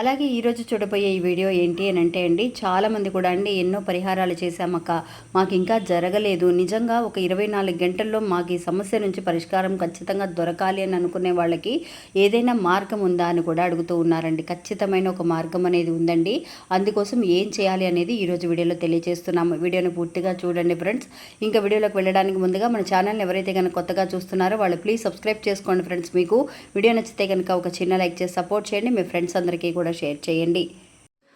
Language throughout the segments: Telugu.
అలాగే ఈరోజు చూడబోయే ఈ వీడియో ఏంటి అని అంటే అండి చాలామంది కూడా అండి ఎన్నో పరిహారాలు చేశామక్క మాకు ఇంకా జరగలేదు. నిజంగా ఒక ఇరవై నాలుగు గంటల్లో మాకు ఈ సమస్య నుంచి పరిష్కారం ఖచ్చితంగా దొరకాలి అని అనుకునే వాళ్ళకి ఏదైనా మార్గం ఉందా అని కూడా అడుగుతూ ఉన్నారండి. ఖచ్చితమైన ఒక మార్గం అనేది ఉందండి. అందుకోసం ఏం చేయాలి అనేది ఈరోజు వీడియోలో తెలియజేస్తున్నాము. వీడియోని పూర్తిగా చూడండి ఫ్రెండ్స్. ఇంకా వీడియోలోకి వెళ్ళడానికి ముందుగా మన ఛానల్ ఎవరైతే కనుక కొత్తగా చూస్తున్నారో వాళ్ళు ప్లీజ్ సబ్స్క్రైబ్ చేసుకోండి ఫ్రెండ్స్. మీకు వీడియో నచ్చితే కనుక ఒక చిన్న లైక్ చేసి సపోర్ట్ చేయండి. మీ ఫ్రెండ్స్ అందరికీ కూడా షేర్ చేయండి.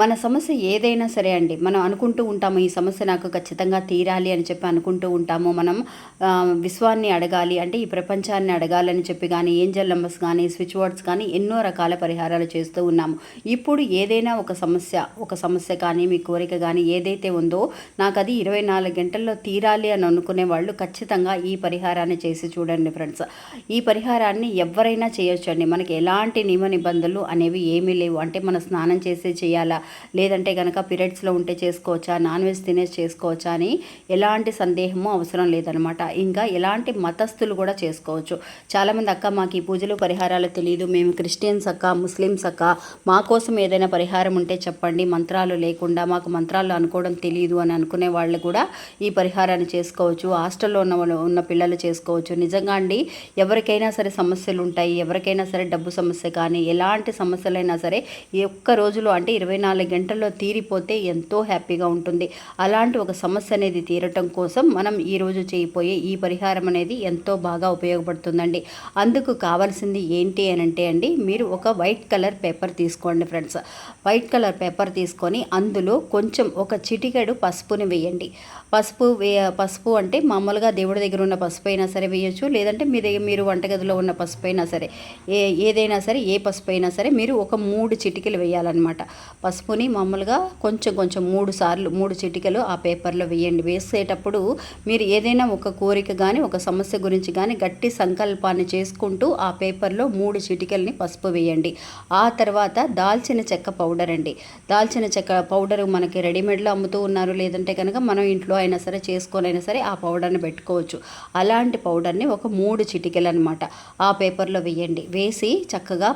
మన సమస్య ఏదైనా సరే అండి మనం అనుకుంటూ ఉంటాము ఈ సమస్య నాకు ఖచ్చితంగా తీరాలి అని చెప్పి అనుకుంటూ ఉంటాము. మనం విశ్వాన్ని అడగాలి అంటే ఈ ప్రపంచాన్ని అడగాలని చెప్పి కానీ ఏంజల్ నంబర్స్ కానీ స్విచ్ వర్డ్స్ కానీ ఎన్నో రకాల పరిహారాలు చేస్తూ ఉన్నాము. ఇప్పుడు ఏదైనా ఒక సమస్య ఒక సమస్య కానీ మీ కోరిక కానీ ఏదైతే ఉందో నాకు అది ఇరవై నాలుగు గంటల్లో తీరాలి అని అనుకునే వాళ్ళు ఖచ్చితంగా ఈ పరిహారాన్ని చేసి చూడండి ఫ్రెండ్స్. ఈ పరిహారాన్ని ఎవరైనా చేయొచ్చండి. మనకి ఎలాంటి నియమ నిబంధనలు అనేవి ఏమీ లేవు. అంటే మనం స్నానం చేసే చేయాలా లేదంటే కనుక పీరియడ్స్లో ఉంటే చేసుకోవచ్చా? నాన్ వెజ్ తినేసి చేసుకోవచ్చా? అని ఎలాంటి సందేహము అవసరం లేదనమాట ఇంకా ఎలాంటి మతస్థులు కూడా చేసుకోవచ్చు. చాలామంది అక్క మాకు ఈ పూజలు పరిహారాలు తెలియదు మేము క్రిస్టియన్స్ అక్క ముస్లిమ్స్ అక్క. మా కోసం ఏదైనా పరిహారం ఉంటే చెప్పండి. మంత్రాలు లేకుండా మాకు మంత్రాలు అనుకోవడం తెలియదు అని అనుకునే వాళ్ళు కూడా ఈ పరిహారాన్ని చేసుకోవచ్చు. హాస్టల్లో ఉన్న వాళ్ళు ఉన్న పిల్లలు చేసుకోవచ్చు. నిజంగా అండి ఎవరికైనా సరే సమస్యలు ఉంటాయి ఎవరికైనా సరే డబ్బు సమస్య కానీ ఎలాంటి సమస్యలైనా సరే ఈ ఒక్క రోజులో అంటే ఇరవై నాలుగు గంటల్లో తీరిపోతే ఎంతో హ్యాపీగా ఉంటుంది. అలాంటి ఒక సమస్య అనేది తీరటం కోసం మనం ఈరోజు చేయబోయే ఈ పరిహారం అనేది ఎంతో బాగా ఉపయోగపడుతుందండి. అందుకు కావాల్సింది ఏంటి అని అంటే అండి మీరు ఒక వైట్ కలర్ పేపర్ తీసుకోండి ఫ్రెండ్స్. వైట్ కలర్ పేపర్ తీసుకొని అందులో కొంచెం ఒక చిటికెడు పసుపుని వేయండి. పసుపు వే పసుపు అంటే మామూలుగా దేవుడి దగ్గర ఉన్న పసుపు అయినా సరే వేయచ్చు లేదంటే మీ దగ్గర మీరు వంటగదిలో ఉన్న పసుపు అయినా సరే ఏ ఏదైనా సరే ఏ పసుపు అయినా సరే మీరు ఒక మూడు చిటికెలు వేయాలన్నమాట. పసుపుని మామూలుగా కొంచెం కొంచెం మూడు సార్లు మూడు చిటికలు ఆ పేపర్లో వేయండి. వేసేటప్పుడు మీరు ఏదైనా ఒక కోరిక కానీ ఒక సమస్య గురించి కానీ గట్టి సంకల్పాన్ని చేసుకుంటూ ఆ పేపర్లో మూడు చిటికల్ని పసుపు వేయండి. ఆ తర్వాత దాల్చిన చెక్క పౌడర్ అండి. దాల్చిన చెక్క పౌడర్ మనకి రెడీమేడ్లో అమ్ముతూ ఉన్నారు. లేదంటే కనుక మనం ఇంట్లో అయినా సరే చేసుకొనైనా సరే ఆ పౌడర్ని పెట్టుకోవచ్చు. అలాంటి పౌడర్ని ఒక మూడు చిటికలు అనమాట ఆ పేపర్లో వేయండి. వేసి చక్కగా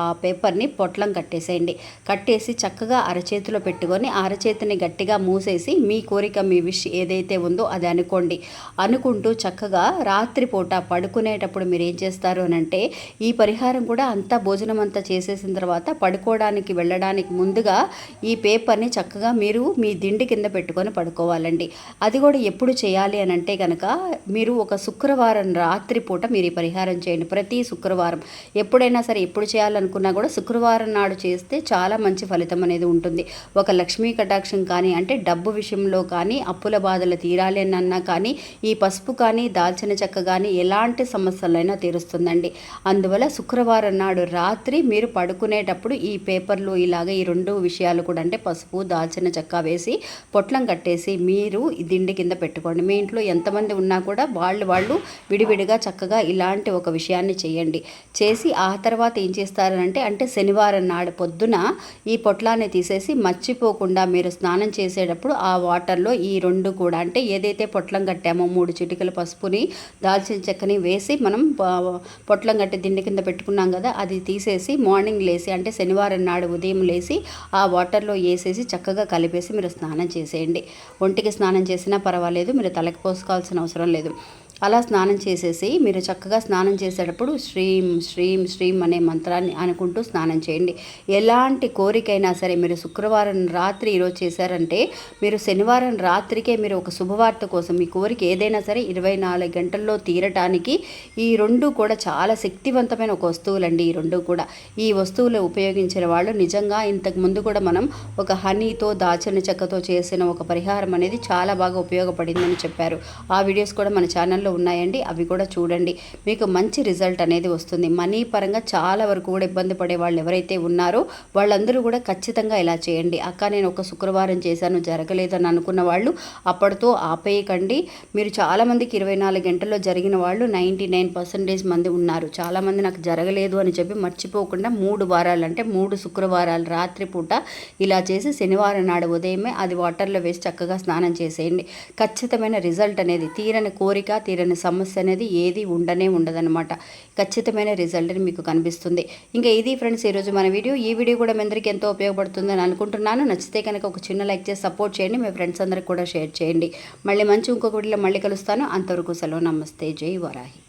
ఆ పేపర్ని పొట్లం కట్టేసేయండి. కట్టేసి చక్క చక్కగా అరచేతిలో పెట్టుకొని అరచేతిని గట్టిగా మూసేసి మీ కోరిక మీ విష్ ఏదైతే ఉందో అది అనుకోండి. అనుకుంటూ చక్కగా రాత్రిపూట పడుకునేటప్పుడు మీరు ఏం చేస్తారు అని అంటే ఈ పరిహారం కూడా అంతా భోజనం అంతా చేసేసిన తర్వాత పడుకోవడానికి వెళ్ళడానికి ముందుగా ఈ పేపర్ని చక్కగా మీరు మీ దిండి కింద పెట్టుకొని పడుకోవాలండి. అది కూడా ఎప్పుడు చేయాలి అని అంటే కనుక మీరు ఒక శుక్రవారం రాత్రిపూట మీరు ఈ పరిహారం చేయండి. ప్రతి శుక్రవారం ఎప్పుడైనా సరే ఎప్పుడు చేయాలనుకున్నా కూడా శుక్రవారం నాడు చేస్తే చాలా మంచి ఫలితం అనేది ఉంటుంది. ఒక లక్ష్మీ కటాక్షం కానీ అంటే డబ్బు విషయంలో కానీ అప్పుల బాధలు తీరాలి అని అన్నా కానీ ఈ పసుపు కానీ దాల్చిన చెక్క కానీ ఎలాంటి సమస్యలైనా తీరుస్తుందండి. అందువల్ల శుక్రవారం నాడు రాత్రి మీరు పడుకునేటప్పుడు ఈ పేపర్లు ఇలాగ ఈ రెండు విషయాలు కూడా అంటే పసుపు దాల్చిన చెక్క వేసి పొట్లం కట్టేసి మీరు దిండి కింద పెట్టుకోండి. మీ ఇంట్లో ఎంతమంది ఉన్నా కూడా వాళ్ళు వాళ్ళు విడివిడిగా చక్కగా ఇలాంటి ఒక విషయాన్ని చేయండి. చేసి ఆ తర్వాత ఏం చేస్తారంటే అంటే శనివారం నాడు పొద్దున ఈ పొట్లాన్ని తీసేసి మర్చిపోకుండా మీరు స్నానం చేసేటప్పుడు ఆ వాటర్లో ఈ రెండు కూడా అంటే ఏదైతే పొట్లం కట్టామో మూడు చిటికల పసుపుని దాల్చిన చెక్కని వేసి మనం పొట్లం కట్టి దిండి కింద పెట్టుకున్నాం కదా అది తీసేసి మార్నింగ్ లేసి అంటే శనివారం నాడు ఉదయం లేసి ఆ వాటర్లో వేసేసి చక్కగా కలిపేసి మీరు స్నానం చేసేయండి. ఒంటికి స్నానం చేసినా పర్వాలేదు మీరు తలకి పోసుకోవాల్సిన అవసరం లేదు. అలా స్నానం చేసేసి మీరు చక్కగా స్నానం చేసేటప్పుడు శ్రీం శ్రీం శ్రీం అనే మంత్రాన్ని అనుకుంటూ స్నానం చేయండి. ఎలాంటి కోరికైనా సరే మీరు శుక్రవారం రాత్రి ఈరోజు చేశారంటే మీరు శనివారం రాత్రికే మీరు ఒక శుభవార్త కోసం మీ కోరిక ఏదైనా సరే ఇరవై నాలుగు గంటల్లో తీరటానికి ఈ రెండు కూడా చాలా శక్తివంతమైన ఒక వస్తువులండి ఈ రెండు కూడా. ఈ వస్తువులు ఉపయోగించిన వాళ్ళు నిజంగా ఇంతకు ముందు కూడా మనం ఒక హనీతో దాచిన చెక్కతో చేసిన ఒక పరిహారం అనేది చాలా బాగా ఉపయోగపడిందని చెప్పారు. ఆ వీడియోస్ కూడా మన ఛానల్లో ఉన్నాయండి. అవి కూడా చూడండి. మీకు మంచి రిజల్ట్ అనేది వస్తుంది. మనీ పరంగా చాలా వరకు కూడా ఇబ్బంది పడే వాళ్ళు ఎవరైతే ఉన్నారో వాళ్ళందరూ కూడా ఖచ్చితంగా ఇలా చేయండి. అక్క నేను ఒక శుక్రవారం చేశాను జరగలేదని అనుకున్న వాళ్ళు అప్పటితో ఆపేయకండి. మీరు చాలామందికి ఇరవై నాలుగు గంటల్లో జరిగిన వాళ్ళు నైంటీ నైన్ పర్సెంటేజ్ మంది ఉన్నారు. చాలామంది నాకు జరగలేదు అని చెప్పి మర్చిపోకుండా మూడు వారాలు అంటే మూడు శుక్రవారాలు రాత్రిపూట ఇలా చేసి శనివారం నాడు ఉదయమే అది వాటర్లో వేసి చక్కగా స్నానం చేసేయండి. ఖచ్చితమైన రిజల్ట్ అనేది తీరని కోరిక తీరని సమస్య అనేది ఏది ఉండనే ఉండదన్నమాట. ఖచ్చితమైన రిజల్ట్ అని మీకు కనిపిస్తుంది. ఇంకా ఇది ఫ్రెండ్స్ ఈరోజు మన వీడియో. ఈ వీడియో కూడా మీ అందరికీ ఎంతో ఉపయోగపడుతుందని అనుకుంటున్నాను. నచ్చితే కనుక ఒక చిన్న లైక్ చేసి సపోర్ట్ చేయండి. మీ ఫ్రెండ్స్ అందరికి కూడా షేర్ చేయండి. మళ్ళీ మంచి ఇంకొక వీడియోలో మళ్ళీ కలుస్తాను. అంతవరకు సెలవు. నమస్తే. జై వరాహి.